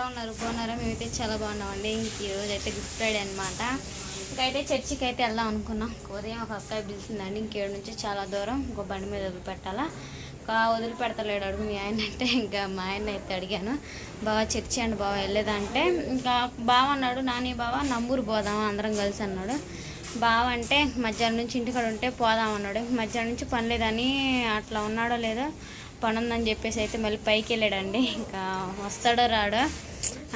ఎలా ఉన్నారు బాగున్నారా? మేమైతే చాలా బాగున్నామండి. ఇంక ఈరోజు అయితే గుడ్ ఫ్రైడే అనమాట ఇంకైతే చర్చికి అయితే వెళ్దాం అనుకున్నాం. ఉదయం ఒక అక్కాయి పిలిచిందండి ఇంకేడు నుంచి చాలా దూరం ఇంకో బండి మీద వదిలిపెట్టాలా. ఇంకా వదిలిపెడతలేడు అడుగు మీ ఆయన అంటే ఇంకా మా ఆయన అయితే అడిగాను బాగా చర్చి అండి బాగా వెళ్ళేదంటే. ఇంకా బావ అన్నాడు నాని బావ నంబూరు పోదాం అందరం కలిసి అన్నాడు. బావ అంటే మధ్యాహ్నం నుంచి ఇంటికాడ ఉంటే పోదాం అన్నాడు. మధ్యాహ్నం నుంచి పని లేదని అట్లా ఉన్నాడో లేదో పని ఉందని చెప్పేసి అయితే మళ్ళీ పైకి వెళ్ళాడండి. ఇంకా వస్తాడో రాడో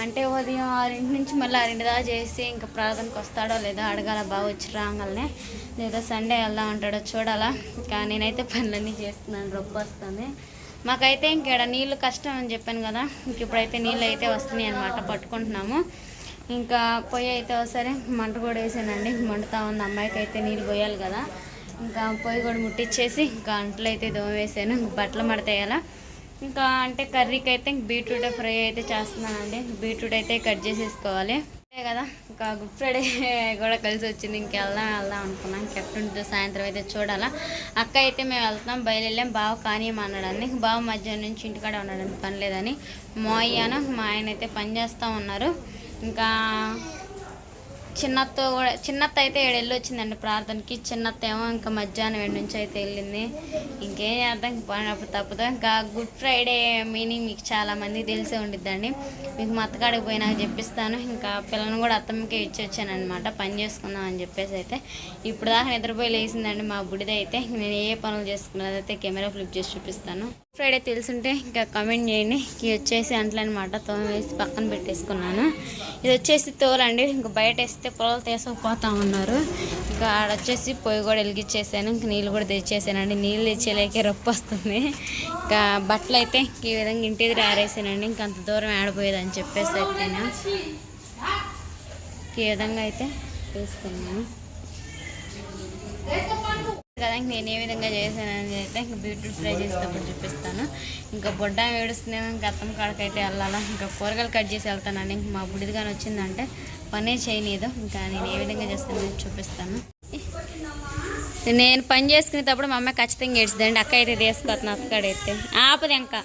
అంటే ఉదయం ఆరింటి నుంచి మళ్ళీ ఆరింటి దాకా చేసి ఇంకా ప్రార్థనకు వస్తాడో లేదో అడగాల బాగా వచ్చి రాగలనే లేదా సండే ఎలా ఉంటాడో చూడాలా. ఇంకా నేనైతే పనులన్నీ చేస్తున్నాను రొప్ప వస్తుంది. మాకైతే ఇంకేడ నీళ్ళు కష్టం అని చెప్పాను కదా. ఇంక ఇప్పుడైతే నీళ్ళు అయితే వస్తున్నాయి అనమాట పట్టుకుంటున్నాము. ఇంకా పొయ్యి అయితే సరే మంట కూడా వేసానండి. మండుతా ఉంది అమ్మాయికి అయితే నీళ్ళు పోయాలి కదా. ఇంకా పొయ్యి కూడా ముట్టించేసి ఇంకా అంట్లు అయితే దోమ వేసాను బట్టలు బట్టలు మడతేయాలా. ఇంకా అంటే కర్రీకి అయితే బీట్రూట్ ఫ్రై అయితే చేస్తున్నానండి. బీట్రూట్ అయితే కట్ చేసేసుకోవాలి. అంతే కదా ఇంకా గుడ్ ఫ్రైడే కూడా కలిసి వచ్చింది. ఇంక వెళ్దాం వెళ్దాం అనుకున్నాం. ఇంకెట్టుంటుందో సాయంత్రం అయితే చూడాలా. అక్క అయితే మేము వెళ్తాం బయలుదేరాం. బావ కానీయమన్నాడని బావ మధ్యాహ్నం నుంచి ఇంటికాడ ఉన్నాడని పని లేదని. మా అయ్యాను మా ఆయన అయితే పని చేస్తూ ఉన్నారు. ఇంకా చిన్నత్త కూడా చిన్నత్త అయితే ఏడు వచ్చిందండి ప్రార్థనకి. చిన్నత్త ఏమో ఇంకా మధ్యాహ్నం ఏడు నుంచి అయితే వెళ్ళింది. ఇంకేం చేద్దాం పడినప్పుడు తప్పదు. ఇంకా గుడ్ ఫ్రైడే మీనింగ్ మీకు చాలామంది తెలిసే ఉండిద్దండి. మీకు మా అత్తగాడికి పోయినాక చెప్పిస్తాను. ఇంకా పిల్లలను కూడా అత్తమ్మకే ఇచ్చి వచ్చానమాట పని చేసుకుందాం అని చెప్పేసి అయితే ఇప్పుడు దాకా నిద్రపోయి లేచిందండి మా బుడిదైతే అయితే. నేను ఏ పనులు చేసుకున్నది అయితే కెమెరా ఫ్లిప్ చేసి చూపిస్తాను. ఫ్రైడే తెలుసుంటే ఇంకా కమెంట్ చేయండి. ఇది వచ్చేసి అంట్లనమాట తోమ వేసి పక్కన పెట్టేసుకున్నాను. ఇది వచ్చేసి తోలండి. ఇంకా బయట వేస్తే పొలాలు తీసుకుపోతా ఉన్నారు. ఇంకా ఆడ వచ్చేసి పొయ్యి కూడా వెలిగించేసాను. ఇంకా నీళ్ళు కూడా తెచ్చేసానండి. నీళ్ళు తెచ్చేలేకే రొప్ప వస్తుంది. ఇంకా బట్టలు అయితే ఈ విధంగా ఇంటి దగ్గర ఆరేసానండి. ఇంక అంత దూరం ఆడిపోయేదని చెప్పేసి అయితే నేను ఈ విధంగా అయితే తీసుకున్నాను. కదా నేను ఏ విధంగా చేశానని అయితే ఇంకా బీట్రూట్ ఫ్రై చేసేటప్పుడు చూపిస్తాను. ఇంకా బొడ్డ వేడుస్తున్నాము ఇంకా అత్తం కాడకైతే వెళ్ళాలా. ఇంకా కూరగాయలు కట్ చేసి వెళ్తానండి. ఇంక మా బుడిది కానీ వచ్చిందంటే పనే చేయలేదు. ఇంకా నేను ఏ విధంగా చేస్తానో చూపిస్తాను. నేను పని చేసుకునేటప్పుడు మా అమ్మాయి ఖచ్చితంగా ఏడ్చిదండి. అక్క అయితే తీసుకొస్తున్నా అక్కడైతే ఆపది ఇంకా.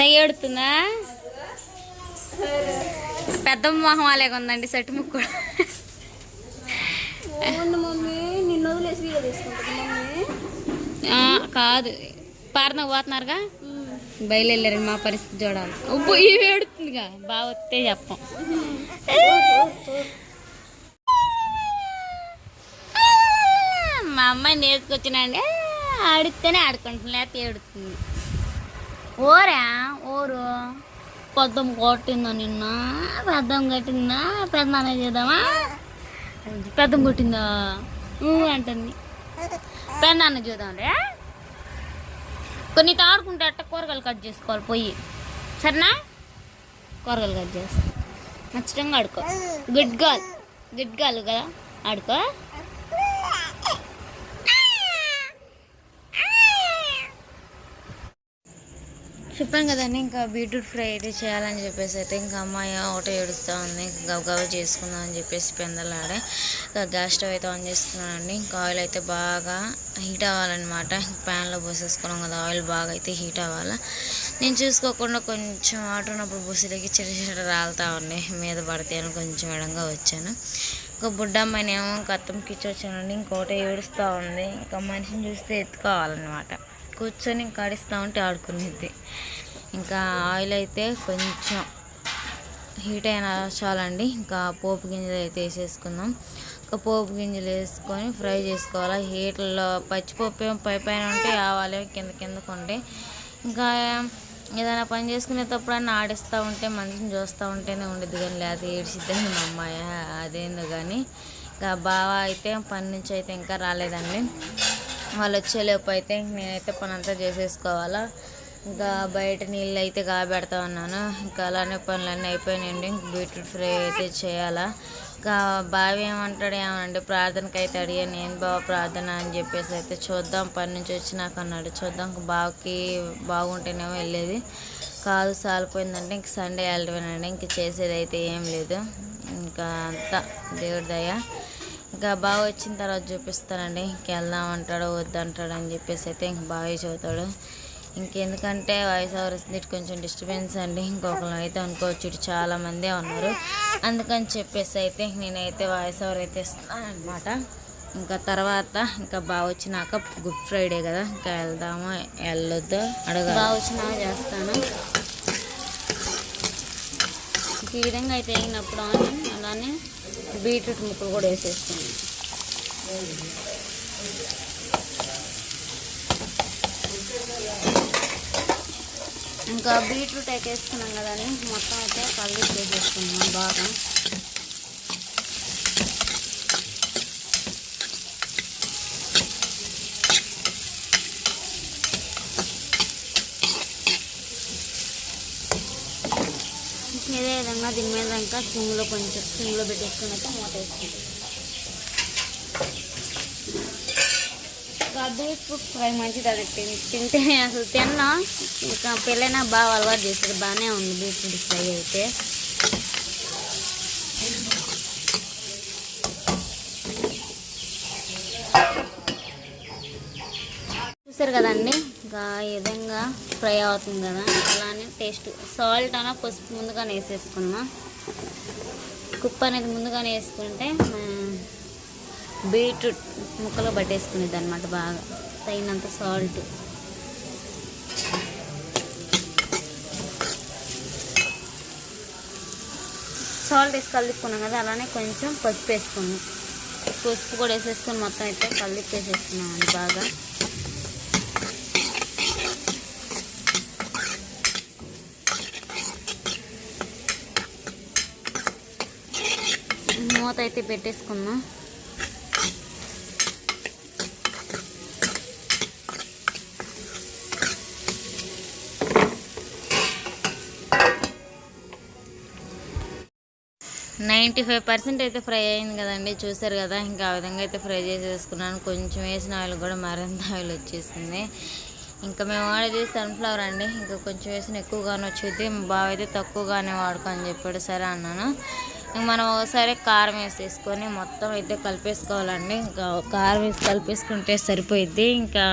తయ్యేడుతుందా పెద్ద మొహం అలాగే ఉందండి సెట్ ముక్కు కాదు. పారన పోతున్నారుగా? బయలుదేరారు మా పరిస్థితి చూడాలి. ఉప్పు ఇవి ఏడుతుందిగా. బాగా వస్తే చెప్పం. మా అమ్మాయి నేర్చుకొచ్చినండి. ఆడితేనే ఆడుకుంటుంది లేకపోతే ఏడుతుంది. ఓరా ఓరు. పొద్దం కొట్టిందా నిన్న? పెద్దం కొట్టిందా? పెద్దనాన్న చేద్దామా? పెద్దం కొట్టిందా? అంటుంది. పెన్నాన్న చూద్దాంరే కొన్ని తాడుకుంటే అట్ట కూరగాయలు కట్ చేసుకోవాలి పోయి. సరేనా? కూరగాయలు కట్ చేస్తా. నచ్చటంగా ఆడుకో. గుడ్ గాల్ గుడ్ గాల్ కదా? ఆడుకో. చెప్పాను కదండి ఇంకా బీట్రూట్ ఫ్రై అయితే చేయాలని చెప్పేసి అయితే ఇంకా అమ్మాయి ఒకటే ఏడుస్తూ ఉంది గబగబా గబగబ చేసుకుందాం అని చెప్పేసి పెందలాడే ఇంకా గ్యాస్ స్టవ్ అయితే ఆన్ చేసుకున్నానండి ఇంకా ఆయిల్ అయితే బాగా హీట్ అవ్వాలన్నమాట. ప్యాన్లో పోసేసుకున్నాం కదా ఆయిల్ బాగా అయితే హీట్ అవ్వాలి. నేను చూసుకోకుండా కొంచెం ఆటో ఉన్నప్పుడు బుసిలకి చిన్న చిన్న రాలుతా ఉన్నాయి మీద పడితే అని కొంచెం ఎడంగా వచ్చాను. ఇంకా బుడ్డమ్మాయినేమో కత్తం కత్తంకి వచ్చానండి ఇంకోటి ఏడుస్తూ ఉంది ఇంకా మనిషిని చూస్తే ఎత్తుకోవాలన్నమాట. కూర్చొని ఇంకా ఉంటే ఆడుకునేది. ఇంకా ఆయిల్ అయితే కొంచెం హీట్ అయిన చాలండి. ఇంకా పోపు గింజలు అయితే వేసేసుకుందాం. ఇంకా పోపు గింజలు వేసుకొని ఫ్రై చేసుకోవాలి. హీట్లో పచ్చిపప్పు ఏమో పై పైన ఉంటే ఆవాలి కింద కిందకు ఉంటే. ఇంకా ఏదైనా పని చేసుకునేటప్పుడు అన్నీ ఆడిస్తూ ఉంటే మనిషిని చూస్తూ ఉంటేనే ఉండేది కానీ లేదా ఏడ్చిద్దని మా అమ్మాయి. అదేందో కానీ. ఇంకా బావ అయితే పని నుంచి అయితే ఇంకా రాలేదండి. వాళ్ళు వచ్చేలోపు అయితే నేనైతే పని అంతా చేసేసుకోవాలా. ఇంకా బయట నీళ్ళు అయితే కాబెడతా ఉన్నాను. ఇంకా అలానే పనులన్నీ అయిపోయినాయండి. ఇంక బీట్రూట్ ఫ్రై అయితే చేయాలా. ఇంకా బావి ఏమంటాడు ఏమంటే ప్రార్థనకి అయితే అడిగాను నేను బావ ప్రార్థన అని చెప్పేసి అయితే చూద్దాం. పని నుంచి వచ్చినాక అన్నాడు. చూద్దాం బావకి బాగుంటేనేమో వెళ్ళేది. కాదు సాలిపోయిందంటే ఇంక సండే వెళ్ళడమేనండి. ఇంక చేసేది అయితే ఏం లేదు. ఇంకా అంతా దేవుడి దయ. ఇంకా బాగా వచ్చిన తర్వాత చూపిస్తానండి. ఇంకెళ్దాం వెళ్దాం వద్దంటాడు అని చెప్పేసి అయితే ఇంక బాగా చదువుతాడు ఇంకెందుకంటే వాయిస్ ఓవర్ ఇటు కొంచెం డిస్టర్బెన్స్ అండి. ఇంకొకరు అయితే అనుకోవచ్చు ఇటు చాలామందే ఉన్నారు. అందుకని చెప్పేసి అయితే నేనైతే వాయిస్ ఓవర్ అయితే ఇస్తున్నాను అనమాట ఇంకా తర్వాత ఇంకా బాగా వచ్చినాక గుడ్ ఫ్రైడే కదా ఇంకా వెళ్దామా వెళ్ళొద్దు అడగ బాగా వచ్చినాక చేస్తాను. ఈ విధంగా అయితే అయినప్పుడు అలానే బీట్రూట్ ముక్కలు కూడా వేసేస్తాను. ఇంకా బీట్రూట్ అయితే వేసుకున్నాం కదండి మొత్తం అయితే కళ్ళు వేసేసుకున్నాం బాగా. ఇదే దీని మీద ఇంకా కొంచెం సిమ్లో పెట్టేసుకున్నాక మూత వేసుకుంటాం. బీట్రూట్ ఫ్రై మంచిది అది తింటే అసలు తిన్నా. ఇంకా పెళ్ళైనా బాగా అలవాటు చేసేది బాగానే ఉంది బీట్రూట్ ఫ్రై అయితే. చూసారు కదండి? ఇంకా ఈ విధంగా ఫ్రై అవుతుంది కదా అలానే టేస్ట్. సాల్ట్ అన్న పసుపు ముందుగానే వేసేసుకున్నా. కుప్ప అనేది ముందుగానే వేసుకుంటే బీట్రూట్ ముక్కలు పట్టేసుకునేది అనమాట బాగా తగినంత సాల్ట్. సాల్ట్ వేసి కలుపుకున్నాం కదా అలానే కొంచెం పసుపు వేసుకున్నాం. పసుపు కూడా వేసేసుకొని మొత్తం అయితే కలిపి వేసేసుకున్నాం అండి బాగా. మూత అయితే పెట్టేసుకుందాం. నైంటీ ఫైవ్ పర్సెంట్ అయితే ఫ్రై అయింది కదండి చూసారు కదా? ఇంకా ఆ విధంగా అయితే ఫ్రై చేసేసుకున్నాను. కొంచెం వేసిన ఆయిల్ కూడా మరింత ఆయిల్ వచ్చేసింది. ఇంకా మేము వాడేది సన్ఫ్లవర్ అండి. ఇంకా కొంచెం వేసిన ఎక్కువగానే వచ్చేది మా బావ అయితే తక్కువగానే వాడుకో అని చెప్పాడు. సరే అన్నాను. మనం ఒకసారి కారం వేసేసుకొని మొత్తం అయితే కలిపేసుకోవాలండి. ఇంకా కారం వేసి కలిపేసుకుంటే సరిపోయిద్ది. ఇంకా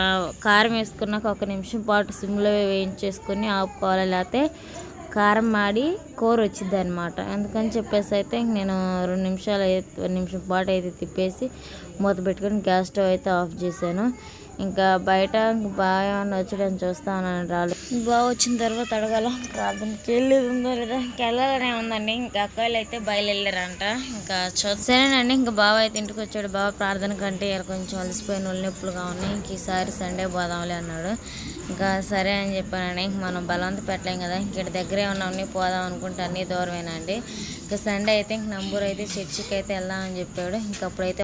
కారం వేసుకున్నాక ఒక నిమిషం పాటు సిమ్లో వేయించేసుకొని ఆపుకోవాలి. లేకపోతే కారం మాడి కూర వచ్చింది అనమాట అందుకని చెప్పేసి అయితే నేను రెండు నిమిషాలు అయితే నిమిషం పాటు అయితే తిప్పేసి మూత పెట్టుకొని గ్యాస్ స్టవ్ అయితే ఆఫ్ చేశాను. ఇంకా బయట బాగా ఏమన్నా వచ్చాడని చూస్తాను రాలేదు. బాగా వచ్చిన తర్వాత అడగాల. ప్రార్థనకి వెళ్ళేది ఉందో లేదా? వెళ్ళాలనే ఉందండి. ఇంకా అక్కలు అయితే బయలుదేరారంట. ఇంకా సరేనండి. ఇంకా బావ అయితే ఇంటికి వచ్చాడు. బావ ప్రార్థన కంటే కొంచెం అలసిపోయిన వాళ్ళు నొప్పులుగా ఉన్నాయి. ఇంక ఈసారి సండే పోదాంలే అన్నాడు. ఇంకా సరే అని చెప్పానండి. ఇంక మనం బలవంత పెట్టలేం కదా. ఇంక ఇక్కడ దగ్గరే ఉన్నామని పోదాం అనుకుంటే అన్నీ దూరమేనండి. ఇంకా సండే అయితే ఇంక నంబూరు అయితే చర్చికి అయితే వెళ్దామని చెప్పాడు. ఇంక అప్పుడైతే